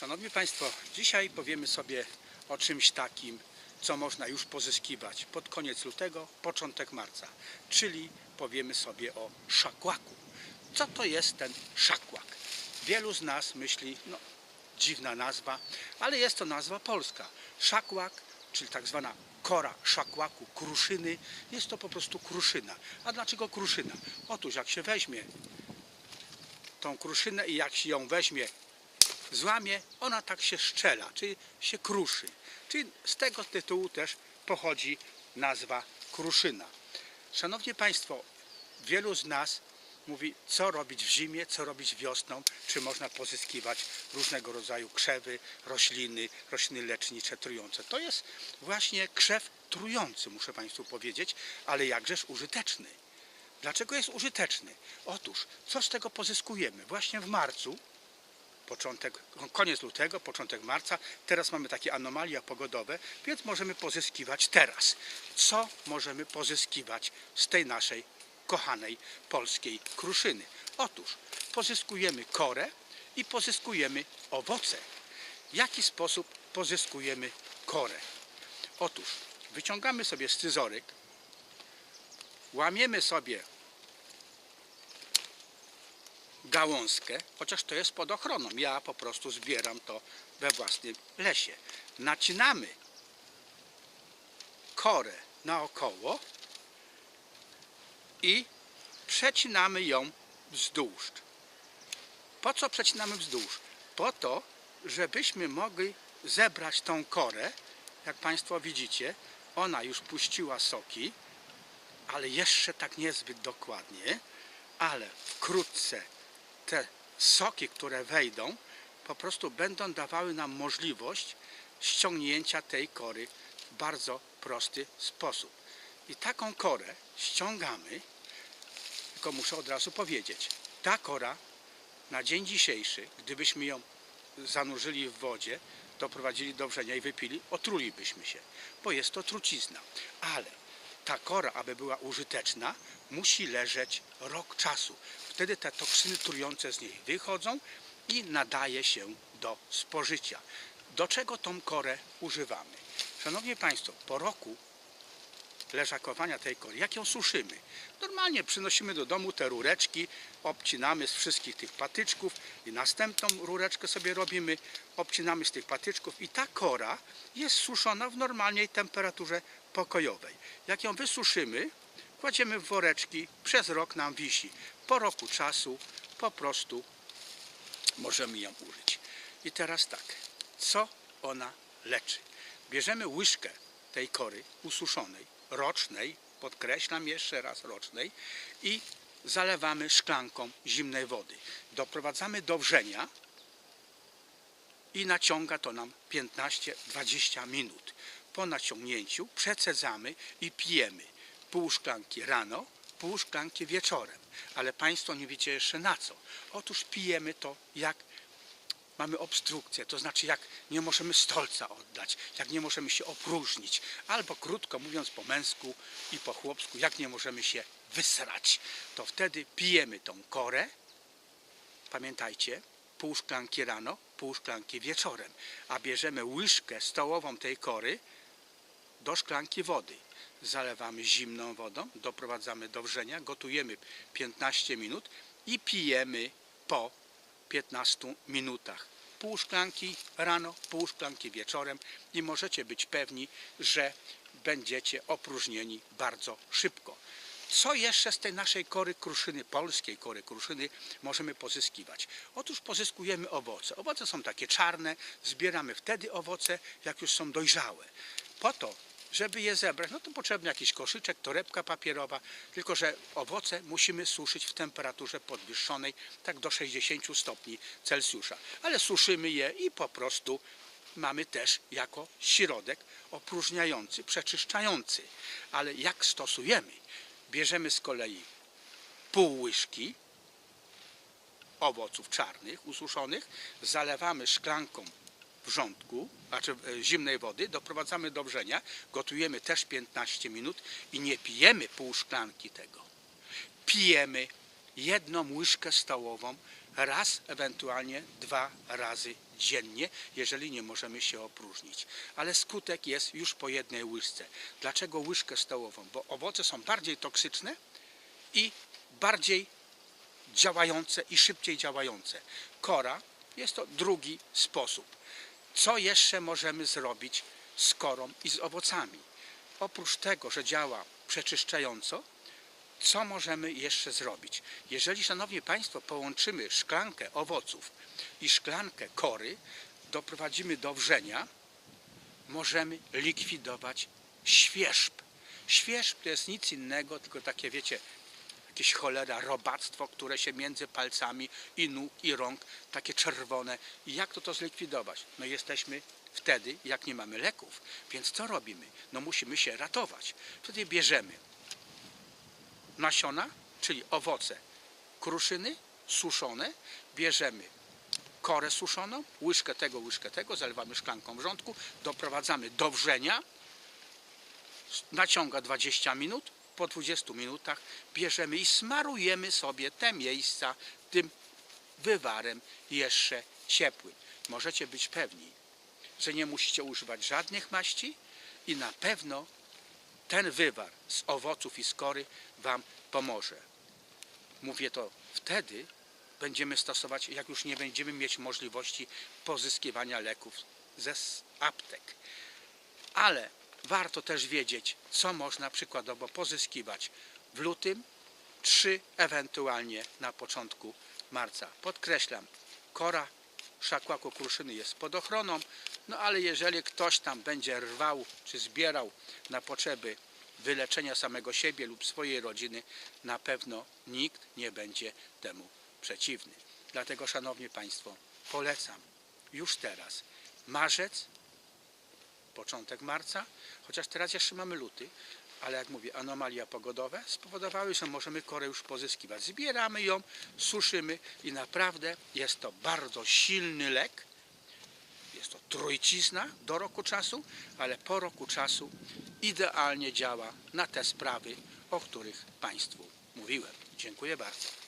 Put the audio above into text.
Szanowni Państwo, dzisiaj powiemy sobie o czymś takim, co można już pozyskiwać pod koniec lutego, początek marca, czyli powiemy sobie o szakłaku. Co to jest ten szakłak? Wielu z nas myśli, no dziwna nazwa, ale jest to nazwa polska. Szakłak, czyli tak zwana kora szakłaku, kruszyny, jest to po prostu kruszyna. A dlaczego kruszyna? Otóż jak się weźmie tą kruszynę i jak się ją weźmie złamie, ona tak się szczela, czyli się kruszy. Czyli z tego tytułu też pochodzi nazwa kruszyna. Szanowni Państwo, wielu z nas mówi, co robić w zimie, co robić wiosną, czy można pozyskiwać różnego rodzaju krzewy, rośliny, rośliny lecznicze, trujące. To jest właśnie krzew trujący, muszę Państwu powiedzieć, ale jakżeż użyteczny. Dlaczego jest użyteczny? Otóż, co z tego pozyskujemy? Właśnie w marcu początek, koniec lutego, początek marca. Teraz mamy takie anomalia pogodowe, więc możemy pozyskiwać teraz. Co możemy pozyskiwać z tej naszej kochanej polskiej kruszyny? Otóż pozyskujemy korę i pozyskujemy owoce. W jaki sposób pozyskujemy korę? Otóż wyciągamy sobie scyzoryk, łamiemy sobie gałązkę, chociaż to jest pod ochroną. Ja po prostu zbieram to we własnym lesie. Nacinamy korę naokoło i przecinamy ją wzdłuż. Po co przecinamy wzdłuż? Po to, żebyśmy mogli zebrać tą korę. Jak Państwo widzicie, ona już puściła soki, ale jeszcze tak niezbyt dokładnie, ale wkrótce te soki, które wejdą, po prostu będą dawały nam możliwość ściągnięcia tej kory w bardzo prosty sposób. I taką korę ściągamy, tylko muszę od razu powiedzieć, ta kora na dzień dzisiejszy, gdybyśmy ją zanurzyli w wodzie, doprowadzili do wrzenia i wypili, otrulibyśmy się, bo jest to trucizna. Ale ta kora, aby była użyteczna, musi leżeć rok czasu. Wtedy te toksyny trujące z niej wychodzą i nadaje się do spożycia. Do czego tą korę używamy? Szanowni Państwo, po roku leżakowania tej kory, jak ją suszymy? Normalnie przynosimy do domu te rureczki, obcinamy z wszystkich tych patyczków i następną rureczkę sobie robimy, obcinamy z tych patyczków i ta kora jest suszona w normalnej temperaturze pokojowej. Jak ją wysuszymy, kładziemy w woreczki, przez rok nam wisi. Po roku czasu po prostu możemy ją użyć. I teraz tak, co ona leczy? Bierzemy łyżkę tej kory ususzonej, rocznej, podkreślam jeszcze raz rocznej i zalewamy szklanką zimnej wody. Doprowadzamy do wrzenia i naciąga to nam 15-20 minut. Po naciągnięciu przecedzamy i pijemy pół szklanki rano, pół szklanki wieczorem. Ale Państwo nie wiecie jeszcze na co. Otóż pijemy to jak mamy obstrukcję, to znaczy jak nie możemy stolca oddać, jak nie możemy się opróżnić, albo krótko mówiąc po męsku i po chłopsku, jak nie możemy się wysrać, to wtedy pijemy tą korę, pamiętajcie, pół szklanki rano, pół szklanki wieczorem, a bierzemy łyżkę stołową tej kory do szklanki wody. Zalewamy zimną wodą, doprowadzamy do wrzenia, gotujemy 15 minut i pijemy po 15 minutach. Pół szklanki rano, pół szklanki wieczorem i możecie być pewni, że będziecie opróżnieni bardzo szybko. Co jeszcze z tej naszej kory kruszyny, polskiej kory kruszyny możemy pozyskiwać? Otóż pozyskujemy owoce. Owoce są takie czarne, zbieramy wtedy owoce, jak już są dojrzałe. Po to, żeby je zebrać, no to potrzebny jakiś koszyczek, torebka papierowa, tylko że owoce musimy suszyć w temperaturze podwyższonej, tak do 60 stopni Celsjusza. Ale suszymy je i po prostu mamy też jako środek opróżniający, przeczyszczający. Ale jak stosujemy? Bierzemy z kolei pół łyżki owoców czarnych, ususzonych, zalewamy szklanką wrzątku, znaczy e, zimnej wody, doprowadzamy do wrzenia, gotujemy też 15 minut i nie pijemy pół szklanki tego. Pijemy jedną łyżkę stołową raz, ewentualnie dwa razy dziennie, jeżeli nie możemy się opróżnić. Ale skutek jest już po jednej łyżce. Dlaczego łyżkę stołową? Bo owoce są bardziej toksyczne i bardziej działające i szybciej działające. Kora jest to drugi sposób. Co jeszcze możemy zrobić z korą i z owocami? Oprócz tego, że działa przeczyszczająco, co możemy jeszcze zrobić? Jeżeli, Szanowni Państwo, połączymy szklankę owoców i szklankę kory, doprowadzimy do wrzenia, możemy likwidować świerzb. Świerzb to jest nic innego, tylko takie, wiecie, jakieś cholera, robactwo, które się między palcami i nóg i rąk, takie czerwone. I jak to to zlikwidować? No jesteśmy wtedy, jak nie mamy leków. Więc co robimy? No musimy się ratować. Wtedy bierzemy nasiona, czyli owoce kruszyny suszone, bierzemy korę suszoną, łyżkę tego, łyżkę tego, zalewamy szklanką wrzątku, doprowadzamy do wrzenia, naciąga 20 minut, po 20 minutach bierzemy i smarujemy sobie te miejsca tym wywarem jeszcze ciepłym. Możecie być pewni, że nie musicie używać żadnych maści i na pewno ten wywar z owoców i skory Wam pomoże. Mówię to wtedy, będziemy stosować, jak już nie będziemy mieć możliwości pozyskiwania leków ze aptek. Ale warto też wiedzieć, co można przykładowo pozyskiwać w lutym, czy ewentualnie na początku marca. Podkreślam, kora szakłaku kruszyny jest pod ochroną, no ale jeżeli ktoś tam będzie rwał czy zbierał na potrzeby wyleczenia samego siebie lub swojej rodziny, na pewno nikt nie będzie temu przeciwny. Dlatego, Szanowni Państwo, polecam już teraz marzec, początek marca, chociaż teraz jeszcze mamy luty, ale jak mówię, anomalia pogodowe spowodowały, że możemy korę już pozyskiwać. Zbieramy ją, suszymy i naprawdę jest to bardzo silny lek. Jest to trójcizna do roku czasu, ale po roku czasu idealnie działa na te sprawy, o których Państwu mówiłem. Dziękuję bardzo.